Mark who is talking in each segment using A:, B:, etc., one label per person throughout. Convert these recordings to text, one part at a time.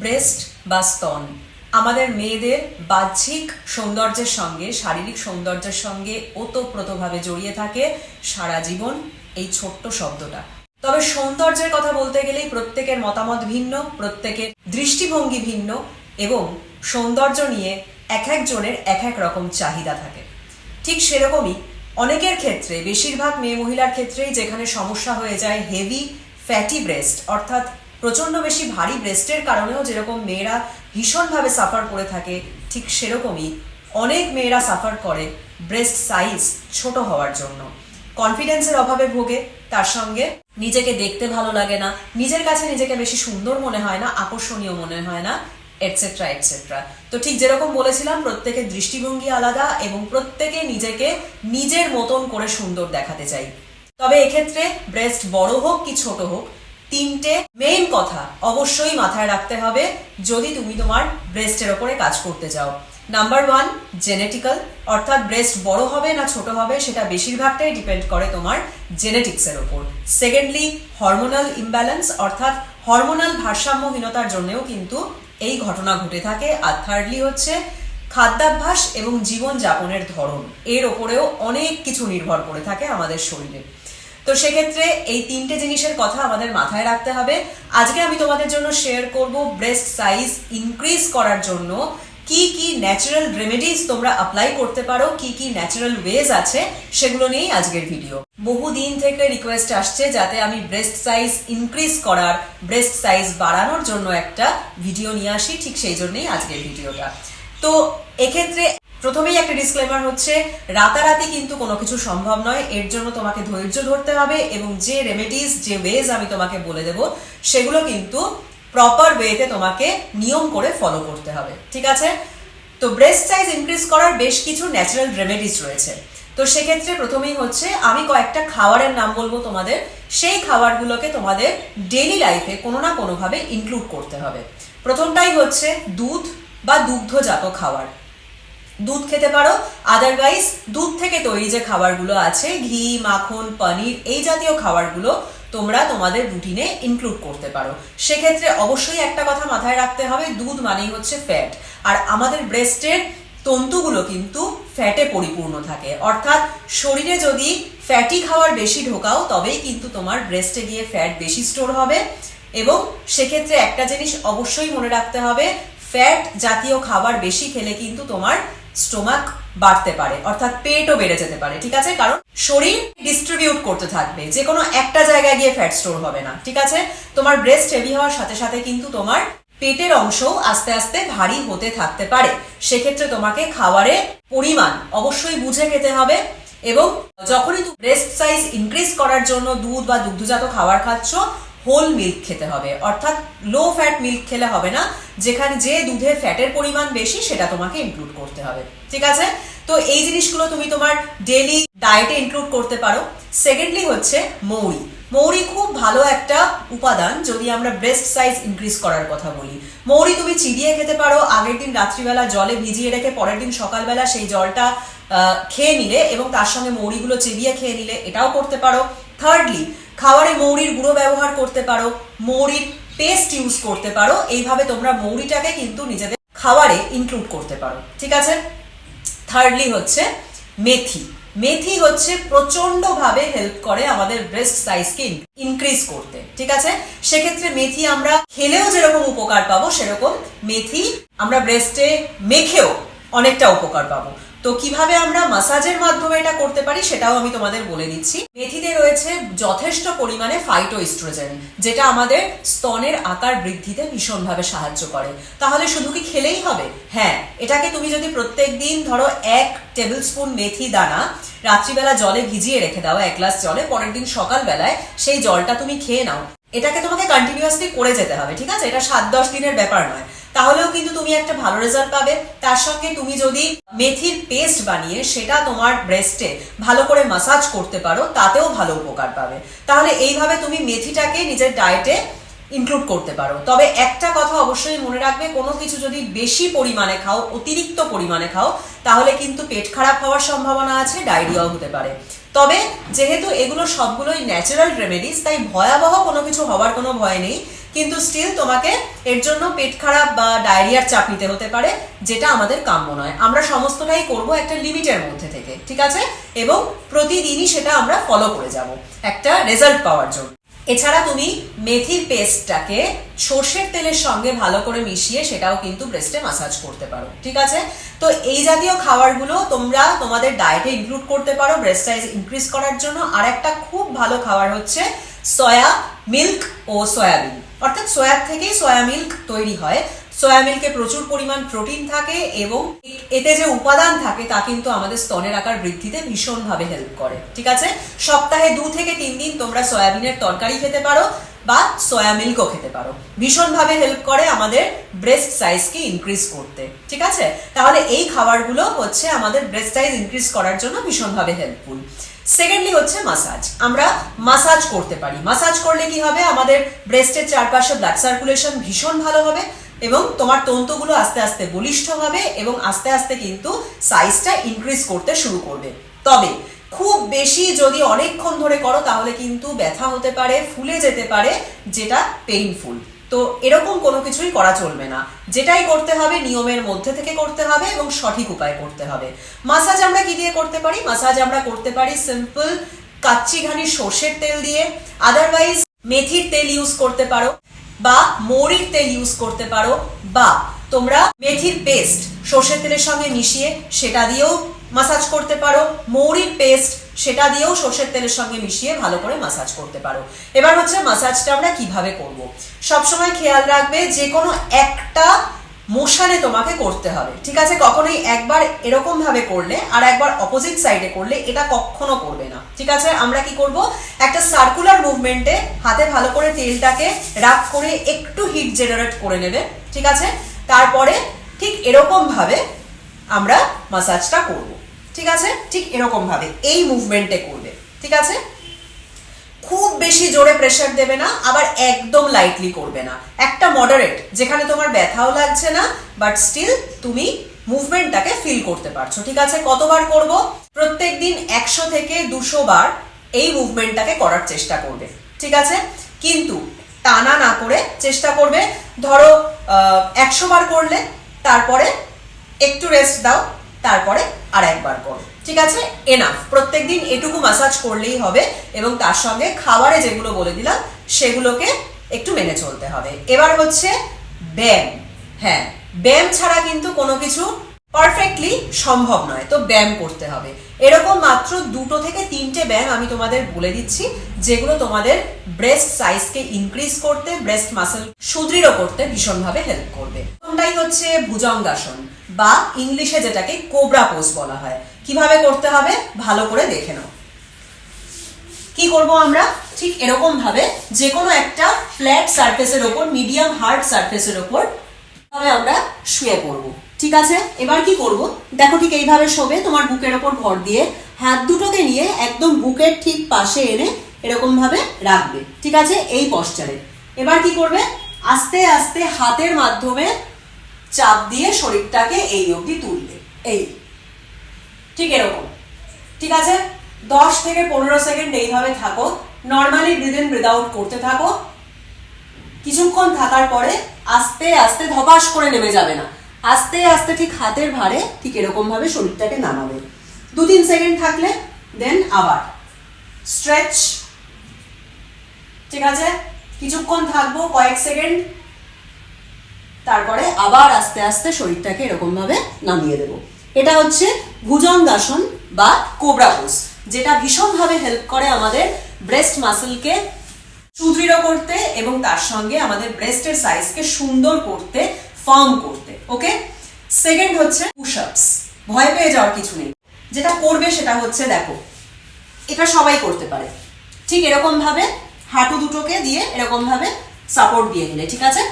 A: Breast বা স্তন। আমাদের মেয়েদের বাহ্যিক সৌন্দর্যের সঙ্গে, শারীরিক সৌন্দর্যের সঙ্গে ওতপ্রোতভাবে জড়িয়ে থাকে সারা জীবন এই ছোট্ট শব্দটা। তবে সৌন্দর্যের কথা বলতে গেলেই প্রত্যেকের মতামত ভিন্ন, প্রত্যেকের দৃষ্টিভঙ্গি ভিন্ন এবং সৌন্দর্য নিয়ে এক একজনের এক এক রকম চাহিদা থাকে। ঠিক সেরকমই অনেকের ক্ষেত্রে, বেশিরভাগ মেয়ে মহিলার ক্ষেত্রেই যেখানে সমস্যা হয়ে যায় হেভি ফ্যাটি ব্রেস্ট অর্থাৎ প্রচণ্ড বেশি ভারী ব্রেস্টের কারণেও যেরকম মেয়েরা ভীষণভাবে সাফার করে থাকে, ঠিক সেরকমই অনেক মেয়েরা সাফার করে ব্রেস্ট সাইজ ছোট হওয়ার জন্য। কনফিডেন্সের অভাবে ভোগে, তার সঙ্গে নিজেকে দেখতে ভালো লাগে না, নিজের কাছে নিজেকে বেশি সুন্দর মনে হয় না, আকর্ষণীয় মনে হয় না এটসেট্রা এটসেট্রা তো ঠিক যেরকম বলেছিলাম, প্রত্যেকের দৃষ্টিভঙ্গি আলাদা এবং প্রত্যেকে নিজেকে নিজের মতন করে সুন্দর দেখাতে চাই। তবে এক্ষেত্রে ব্রেস্ট বড় হোক কি ছোট হোক তিনটে মেইন কথা অবশ্যই মাথায় রাখতে হবে যদি তুমি তোমার ব্রেস্টের ওপরে কাজ করতে চাও। নাম্বার ওয়ান জেনেটিক্যাল অর্থাৎ ব্রেস্ট বড় হবে না ছোট হবে সেটা বেশিরভাগটাই ডিপেন্ড করে তোমার জেনেটিক্সের ওপর। সেকেন্ডলি হরমোনাল ইমব্যালেন্স অর্থাৎ হরমোনাল ভারসাম্যহীনতার জন্যেও কিন্তু এই ঘটনা ঘটে থাকে। আর থার্ডলি হচ্ছে খাদ্যাভ্যাস এবং জীবনযাপনের ধরন। এর ওপরেও অনেক কিছু নির্ভর করে থাকে আমাদের শরীরে। তো সেক্ষেত্রে এই তিনটে জিনিসের কথা আমাদের মাথায় রাখতে হবে। আজকে আমি তোমাদের জন্য শেয়ার করব ব্রেস্ট সাইজ ইনক্রিজ করার জন্য। কি কি ন্যাচারাল রেমেডিস তোমরা অ্যাপ্লাই করতে পারো, কি কি ন্যাচারাল ওয়েজ আছে, সেগুলো নিয়েই আজকের ভিডিও বহুদিন থেকে রিকোয়েস্ট আসছে যাতে আমি ব্রেস্ট সাইজ ইনক্রিজ করার ব্রেস্ট সাইজ বাড়ানোর জন্য একটা ভিডিও নিয়ে আসি, ঠিক সেই জন্যই আজকের ভিডিওটা তো এক্ষেত্রে প্রথমেই একটা ডিসক্লেমার হচ্ছে, রাতারাতি কিন্তু কোনো কিছু সম্ভব নয়। এর জন্য তোমাকে ধৈর্য ধরতে হবে এবং যে রেমেডিস যে ওয়েজ আমি তোমাকে বলে দেব, সেগুলো কিন্তু প্রপার ওয়েতে তোমাকে নিয়ম করে ফলো করতে হবে। ঠিক আছে? তো ব্রেস্ট সাইজ ইনক্রিজ করার বেশ কিছু ন্যাচারাল রেমেডিস রয়েছে। তো সেক্ষেত্রে প্রথমেই হচ্ছে, আমি কয়েকটা খাবারের নাম বলব তোমাদের। সেই খাবারগুলোকে তোমাদের ডেইলি লাইফে কোনো না কোনোভাবে ইনক্লুড করতে হবে। প্রথমটাই হচ্ছে দুধ বা দুগ্ধজাত খাবার। দুধ খেতে পারো। আদারওয়াইজ দুধ থেকে তৈরি যে খাবারগুলো আছে, ঘি, মাখন, পনির, এই জাতীয় খাবারগুলো তোমরা তোমাদের রুটিনে ইনক্লুড করতে পারো। সেক্ষেত্রে অবশ্যই একটা কথা মাথায় রাখতে হবে, দুধ মানেই হচ্ছে ফ্যাট আর আমাদের ব্রেস্টের তন্তুগুলো কিন্তু ফ্যাটে পরিপূর্ণ থাকে। অর্থাৎ শরীরে যদি ফ্যাটি খাবার বেশি ঢোকাও, তবেই কিন্তু তোমার ব্রেস্টে গিয়ে ফ্যাট বেশি স্টোর হবে। এবং সেক্ষেত্রে একটা জিনিস অবশ্যই মনে রাখতে হবে ফ্যাট জাতীয় খাবার বেশি খেলে কিন্তু তোমার স্টোমাক বাড়তে পারে, অর্থাৎ পেটও বেড়ে যেতে পারে, ঠিক আছে? কারণ শরীর ডিস্ট্রিবিউট করতে থাকবে যে কোনো একটা জায়গায় গিয়ে ফ্যাট স্টোর হবে না, ঠিক আছে? তোমার ব্রেস্ট হেভি হওয়ার সাথে সাথে কিন্তু তোমার পেটের অংশও আস্তে আস্তে ভারী হতে থাকতে পারে। সেক্ষেত্রে তোমাকে খাবারে পরিমাণ অবশ্যই বুঝে খেতে হবে এবং যখনই ব্রেস্ট সাইজ ইনক্রিজ করার জন্য দুধ বা দুগ্ধজাত খাবার খাচ্ছ হোল মিল্ক খেতে হবে। অর্থাৎ লো ফ্যাট মিল্ক খেলে হবে না, যেখানে যে দুধে ফ্যাটের পরিমাণ বেশি, সেটা তোমাকে ইনক্লুড করতে হবে। ঠিক আছে? তো এই জিনিসগুলো তুমি তোমার ডেলি ডায়েটে ইনক্লুড করতে পারো। সেকেন্ডলি হচ্ছে মৌরি। মৌরি খুব ভালো একটা উপাদান, যদি আমরা ব্রেস্ট সাইজ ইনক্রিজ করার কথা বলি। মৌরি তুমি চিবিয়ে খেতে পারো, আগের দিন রাত্রিবেলা জলে ভিজিয়ে রেখে পরের দিন সকালবেলা সেই জলটা খেয়ে নিলে এবং তার সঙ্গে মৌরিগুলো চিবিয়ে খেয়ে নিলে এটাও করতে পারো। থার্ডলি খাবারে মৌরির গুঁড়ো ব্যবহার করতে পারো, মৌরির পেস্ট ইউজ করতে পারো, এইভাবে তোমরা মৌরিটাকে কিন্তু নিজেদের খাবারে ইনক্লুড করতে পারো। ঠিক আছে? থার্ডলি হচ্ছে মেথি। মেথি হচ্ছে প্রচণ্ড ভাবে হেল্প করে আমাদের ব্রেস্ট সাইজকে ইনক্রিজ করতে। ঠিক আছে? সেক্ষেত্রে মেথি আমরা খেলেও যেরকম উপকার পাবো, সেরকম মেথি আমরা ব্রেস্টে মেখেও অনেকটা উপকার পাবো। তো কীভাবে আমরা মাসাজের মাধ্যমে এটা করতে পারি সেটাও আমি তোমাদের বলে দিচ্ছি। মেথিতে রয়েছে যথেষ্ট পরিমাণে ফাইটো ইস্ট্রোজেন যেটা আমাদের স্তনের আকার বৃদ্ধিতে ভীষণভাবে সাহায্য করে। তাহলে শুধু কি খেলেই হবে? হ্যাঁ এটাকে তুমি যদি প্রত্যেক দিন ধরো এক টেবিল স্পুন মেথি দানা, রাত্রিবেলা জলে ভিজিয়ে রেখে দাও, এক গ্লাস জলে, পরের দিন সকালবেলায় সেই জলটা তুমি খেয়ে নাও। এটাকে তোমাকে কন্টিনিউয়াসলি করে যেতে হবে, ঠিক আছে? এটা সাত দশ দিনের ব্যাপার নয়। তাহলেও কিন্তু তুমি একটা ভালো রেজাল্ট পাবে। তার সঙ্গে তুমি যদি মেথির পেস্ট বানিয়ে সেটা তোমার ব্রেস্টে ভালো করে মাসাজ করতে পারো, তাতেও ভালো উপকার পাবে। তাহলে এইভাবে তুমি মেথিটাকে নিজের ডায়েটে ইনক্লুড করতে পারো। তবে একটা কথা অবশ্যই মনে রাখবে, কোনো কিছু যদি বেশি পরিমাণে খাও, অতিরিক্ত পরিমাণে খাও, তাহলে কিন্তু পেট খারাপ হওয়ার সম্ভাবনা আছে, ডায়রিয়াও হতে পারে। তবে যেহেতু এগুলো সবগুলোই ন্যাচারাল রেমেডিস তাই ভয়াবহ কোনো কিছু হওয়ার কোনো ভয় নেই। কিন্তু স্টিল তোমাকে এর জন্য পেট খারাপ বা ডায়রিয়ার চাপ নিতে হতে পারে, যেটা আমাদের কাম্য নয়। আমরা সমস্তটাই করব একটা লিমিটের মধ্যে থেকে, ঠিক আছে? এবং প্রতিদিনই সেটা আমরা ফলো করে যাব, একটা রেজাল্ট পাওয়ার জন্য। এছাড়া তুমি মেথির পেস্টটাকে সর্ষের তেলের সঙ্গে ভালো করে মিশিয়ে সেটাও কিন্তু ব্রেস্টে মাসাজ করতে পারো, ঠিক আছে? তো এই জাতীয় খাবারগুলো তোমরা তোমাদের ডায়েটে ইনক্লুড করতে পারো ব্রেস্ট সাইজ ইনক্রিজ করার জন্য। আর একটা খুব ভালো খাবার হচ্ছে সয়া মিল্ক ও সয়াবিন অর্থাৎ সয়ার থেকেই সয়া মিল্ক তৈরি হয়। সয়া মিল্কে প্রচুর পরিমাণ প্রোটিন থাকে এবং এতে যে উপাদান থাকে তা কিন্তু আমাদের স্তনের আকার বৃদ্ধিতে ভীষণভাবে হেল্প করে, ঠিক আছে? সপ্তাহে দু থেকে তিন দিন তোমরা সয়াবিনের তরকারি খেতে পারো বা সয়া মিল্কও খেতে পারো। ভীষণভাবে হেল্প করে আমাদের ব্রেস্ট সাইজকে ইনক্রিজ করতে, ঠিক আছে? তাহলে এই খাবারগুলো হচ্ছে আমাদের ব্রেস্ট সাইজ ইনক্রিজ করার জন্য ভীষণভাবে হেল্পফুল সেকেন্ডলি হচ্ছে মাসাজ আমরা মাসাজ করতে পারি। মাসাজ করলে কি হবে? আমাদের ব্রেস্টের চারপাশে ব্লাড সার্কুলেশন ভীষণ ভালো হবে এবং তোমার তন্তুগুলো আস্তে আস্তে বলিষ্ঠ হবে এবং আস্তে আস্তে কিন্তু সাইজটা ইনক্রিজ করতে শুরু করবে। তবে খুব বেশি যদি অনেকক্ষণ ধরে করো তাহলে কিন্তু ব্যথা হতে পারে, ফুলে যেতে পারে, যেটা পেইনফুল তো এরকম কোনো কিছুই করা চলবে না। যেটাই করতে হবে, নিয়মের মধ্যে থেকে করতে হবে এবং সঠিক উপায় করতে হবে। মাসাজ আমরা কি দিয়ে করতে পারি? মাসাজ আমরা করতে পারি সিম্পল কাচ্চি ঘানি সর্ষের তেল দিয়ে। আদারওয়াইজ মেথির তেল ইউজ করতে পারো বা মৌরির তেল ইউজ করতে পারো বা তোমরা মেথির পেস্ট সর্ষের তেলের সঙ্গে মিশিয়ে সেটা দিয়েও মাসাজ করতে পারো। মৌরির পেস্ট সেটা দিয়েও সর্ষের তেলের সঙ্গে মিশিয়ে ভালো করে মাসাজ করতে পারো। এবার হচ্ছে মাসাজটা আমরা কীভাবে করব? সবসময় খেয়াল রাখবে যে কোনো একটা মোশানে তোমাকে করতে হবে, ঠিক আছে? কখনোই একবার এরকম ভাবে করলে আর একবার অপোজিট সাইডে করলে এটা কখনো করবে না, ঠিক আছে? আমরা কি করব? একটা সার্কুলার মুভমেন্টে হাতে ভালো করে তেলটাকে রাগ করে একটু হিট জেনারেট করে নেবে, ঠিক আছে? তারপরে ঠিক এরকম ভাবে আমরা মাসাজটা করব। ঠিক আছে? ঠিক এরকম ভাবে এই মুভমেন্টে করবে, ঠিক আছে? খুব বেশি জোরে প্রেশার দেবে না, আবার একদম লাইটলি করবে না। একটা মডারেট যেখানে তোমার ব্যথাও লাগছে না বাট স্টিল তুমি মুভমেন্টটাকে ফিল করতে পারছ, ঠিক আছে? কতবার করব? প্রত্যেক দিন একশো থেকে দুশো বার এই মুভমেন্টটাকে করার চেষ্টা করবে, ঠিক আছে? কিন্তু টানা না করে চেষ্টা করবে। ধরো একশো বার করলে, তারপরে একটু রেস্ট দাও, তারপরে আর একবার করো। ঠিক আছে? এনাফ প্রত্যেকদিন এটুকু মাসাজ করলেই হবে এবং তার সঙ্গে খাবারে যেগুলো বলে দিলাম, সেগুলোকে একটু মেনে চলতে হবে। এবার হচ্ছে ব্যায়াম। হ্যাঁ ব্যায়াম ছাড়া কিন্তু কোনো কিছু পারফেক্টলি সম্ভব নয়। তো ব্যায়াম করতে হবে। এরকম মাত্র দুটো থেকে তিনটে ব্যায়াম আমি তোমাদের বলে দিচ্ছি, যেগুলো তোমাদের ব্রেস্ট সাইজকে ইনক্রিজ করতে ব্রেস্ট মাসেল সুদৃঢ় করতে ভীষণভাবে হেল্প করবে। প্রথমটাই হচ্ছে ভুজঙ্গাসন। বা ইংলিশে যেটাকে কোবরা পোজ বলা হয়। কীভাবে করতে হবে? ভালো করে দেখে নাও। কি করব আমরা? ঠিক এরকম ভাবে যে কোনো একটা ফ্ল্যাট সারফেসের ওপর মিডিয়াম হার্ড সারফেসের ওপর ভাবে আমরা শুয়ে পড়ব। ঠিক আছে? এবার কি করব? দেখো ঠিক এইভাবে শোবে, তোমার বুকের ওপর ভর দিয়ে হাত দুটোকে নিয়ে একদম বুকের ঠিক পাশে এনে এরকম ভাবে রাখবে। ঠিক আছে? এই পশ্চারে এবার কি করবে? আস্তে আস্তে হাতের মাধ্যমে চাপ দিয়ে শরীরটাকে এই অবধি তুলবে এই। ঠিক এরকম। ঠিক আছে? দশ থেকে পনেরো সেকেন্ড এইভাবে থাকো। Normally breathe in breathe out করতে থাকো। কিছুক্ষণ থাকার পরে আস্তে আস্তে ধপাস করে নেমে যাবে না। আস্তে আস্তে ঠিক হাতের ভারে ঠিক এরকম ভাবে শরীরটাকে নামাবে। দু তিন সেকেন্ড থাকলে দেন আবার। স্ট্রেচ ঠিক আছে? কিছুক্ষণ থাকব, কয়েক সেকেন্ড। তারপরে আবার আস্তে আস্তে শরীরটাকে এরকম ভাবে নামিয়ে দেবো। এটা হচ্ছে ভুজঙ্গাসন বা কোবরা পোজ যেটা ভীষণভাবে হেল্প করে আমাদের ব্রেস্ট মাসেলকে সুদৃঢ় করতে এবং তার সঙ্গে আমাদের ব্রেস্টের সাইজকে সুন্দর করতে ফার্ম করতে ওকে সেকেন্ড হচ্ছে পুশআপস ভয় পেয়ে যাওয়ার কিছু নেই। যেটা করবে সেটা হচ্ছে দেখো, এটা সবাই করতে পারে। ঠিক এরকম ভাবে হাঁটু দুটোকে দিয়ে এরকম ভাবে সাপোর্ট দিয়ে নিলে ঠিক আছে?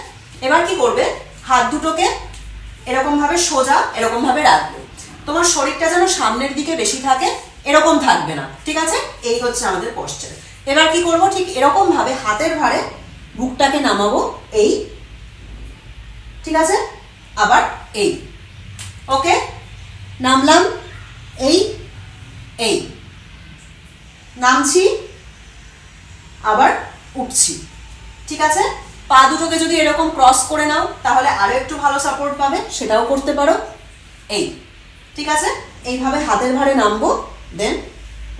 A: এবার কি করবে? হাত দুটোকে এরকম ভাবে সোজা, এরকম ভাবে রাখবে। তোমার শরীরটা যেন সামনের দিকে বেশি থাকে, এরকম থাকবে না, ঠিক আছে? এই হচ্ছে আমাদের পশ্চার এবার কি করব? ঠিক এরকম ভাবে হাতের ভারে বুকটাকে নামাবো, এই, ঠিক আছে? আবার এই, ওকে? নামলাম, এই এই, নামছি, আবার উঠছি, ঠিক আছে? পা দুটোকে যদি এরকম ক্রস করে নাও, তাহলে আরও একটু ভালো সাপোর্ট পাবে, সেটাও করতে পারো। এই, ঠিক আছে? এইভাবে হাতের ভারে নামবো দেন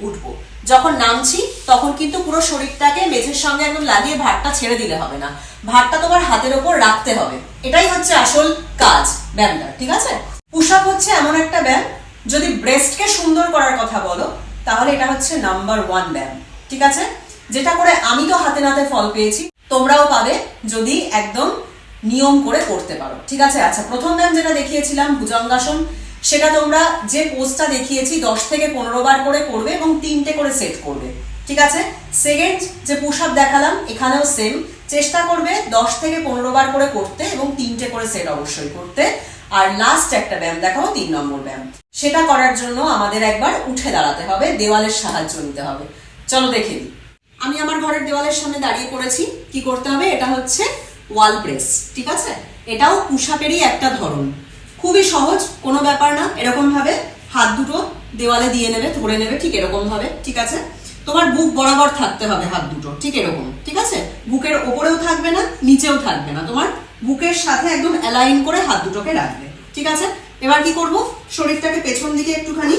A: উঠবো। যখন নামছি, তখন কিন্তু পুরো শরীরটাকে মেঝের সঙ্গে একদম লাগিয়ে ভারটা ছেড়ে দিলে হবে না। ভারটা তোমার হাতের ওপর রাখতে হবে। এটাই হচ্ছে আসল কাজ, ব্যায়ামটা, ঠিক আছে? পুশ হচ্ছে এমন একটা ব্যায়াম, যদি ব্রেস্টকে সুন্দর করার কথা বলো, তাহলে এটা হচ্ছে নাম্বার ওয়ান ব্যায়াম, ঠিক আছে? যেটা করে আমি তো হাতে নাতে ফল পেয়েছি। তোমরাও পাবে যদি একদম নিয়ম করে করতে পারো। ঠিক আছে? আচ্ছা প্রথম ব্যায়াম যেটা দেখিয়েছিলাম, ভুজঙ্গাসন, সেটা তোমরা যে পোস্টটা দেখিয়েছি, দশ থেকে পনেরো বার করে করবে এবং তিনটে করে সেট করবে। ঠিক আছে? সেকেন্ড যে পুশ আপ দেখালাম, এখানেও সেম চেষ্টা করবে দশ থেকে পনেরো বার করে করতে এবং তিনটে করে সেট অবশ্যই করতে। আর লাস্ট একটা ব্যায়াম দেখাবো, তিন নম্বর ব্যায়াম সেটা করার জন্য আমাদের একবার উঠে দাঁড়াতে হবে, দেওয়ালের সাহায্য নিতে হবে। চলো দেখে নিই। আমি আমার ঘরের দেওয়ালের সামনে দাঁড়িয়ে পড়েছি। কি করতে হবে? এটা হচ্ছে ওয়াল প্রেস ঠিক আছে? এটাও পুষাপেরই একটা ধরন। খুবই সহজ, কোনো ব্যাপার না। এরকম ভাবে হাত দুটো দেওয়ালে দিয়ে নেবে, ধরে নেবে, ঠিক এরকম ভাবে, ঠিক আছে? তোমার বুক বরাবর থাকতে হবে হাত দুটো, ঠিক এরকম, ঠিক আছে? বুকের ওপরেও থাকবে না, নিচেও থাকবে না। তোমার বুকের সাথে একদম অ্যালাইন করে হাত দুটোকে রাখবে, ঠিক আছে? এবার কি করব? শরীরটাকে পেছন দিকে একটুখানি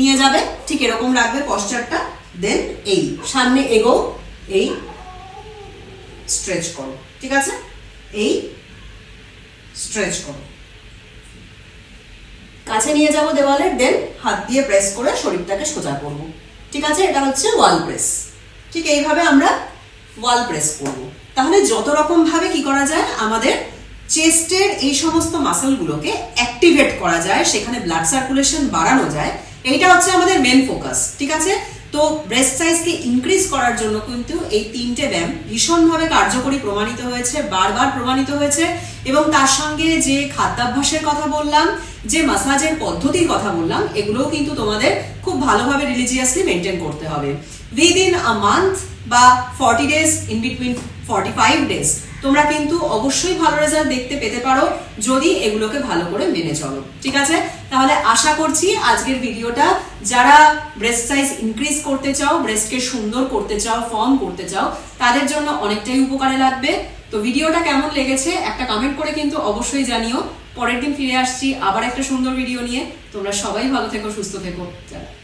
A: নিয়ে যাবে, ঠিক এরকম রাখবে পশ্চারটা দেন এই, সামনে এগো, এই স্ট্রেচ করো, ঠিক আছে? এই স্ট্রেচ করো। কাছে নিয়ে যাব দেওয়ালের দেন হাত দিয়ে প্রেস করে শরীরটাকে সোজা করব। ঠিক আছে? এটা হচ্ছে ওয়াল প্রেস ঠিক এইভাবে আমরা ওয়াল প্রেস করব। তাহলে যত রকম ভাবে কি করা যায়, আমাদের চেস্টের এই সমস্ত মাসলগুলোকে অ্যাক্টিভেট করা যায়, সেখানে ব্লাড সার্কুলেশন বাড়ানো যায়, এইটা হচ্ছে আমাদের মেন ফোকাস ঠিক আছে? তো ব্রেস্ট সাইজকে ইনক্রিজ করার জন্য কিন্তু এই তিনটে ব্যায়াম ভীষণভাবে কার্যকরী প্রমাণিত হয়েছে, বারবার প্রমাণিত হয়েছে এবং তার সঙ্গে যে খাদ্যাভ্যাসের কথা বললাম, যে মাসাজের পদ্ধতির কথা বললাম, এগুলোও কিন্তু তোমাদের খুব ভালোভাবে রিলিজিয়াসলি মেনটেন করতে হবে। উইদিন আ মান্থ বা forty days in between forty five days তোমরা কিন্তু অবশ্যই ভালো রেজাল্ট দেখতে পেতে পারো যদি এগুলোকে ভালো করে মেনে চলো। ঠিক আছে? তাহলে আশা করছি আজকের ভিডিওটা যারা ব্রেস্ট সাইজ ইনক্রিজ করতে চাও ব্রেস্টকে সুন্দর করতে চাও ফর্ম করতে চাও, তাদের জন্য অনেকটাই উপকারে লাগবে। তো ভিডিওটা কেমন লেগেছে একটা কমেন্ট করে কিন্তু অবশ্যই জানিও। পরের দিন ফিরে আসছি আবার একটা সুন্দর ভিডিও নিয়ে। তোমরা সবাই ভালো থেকো, সুস্থ থেকো। চলো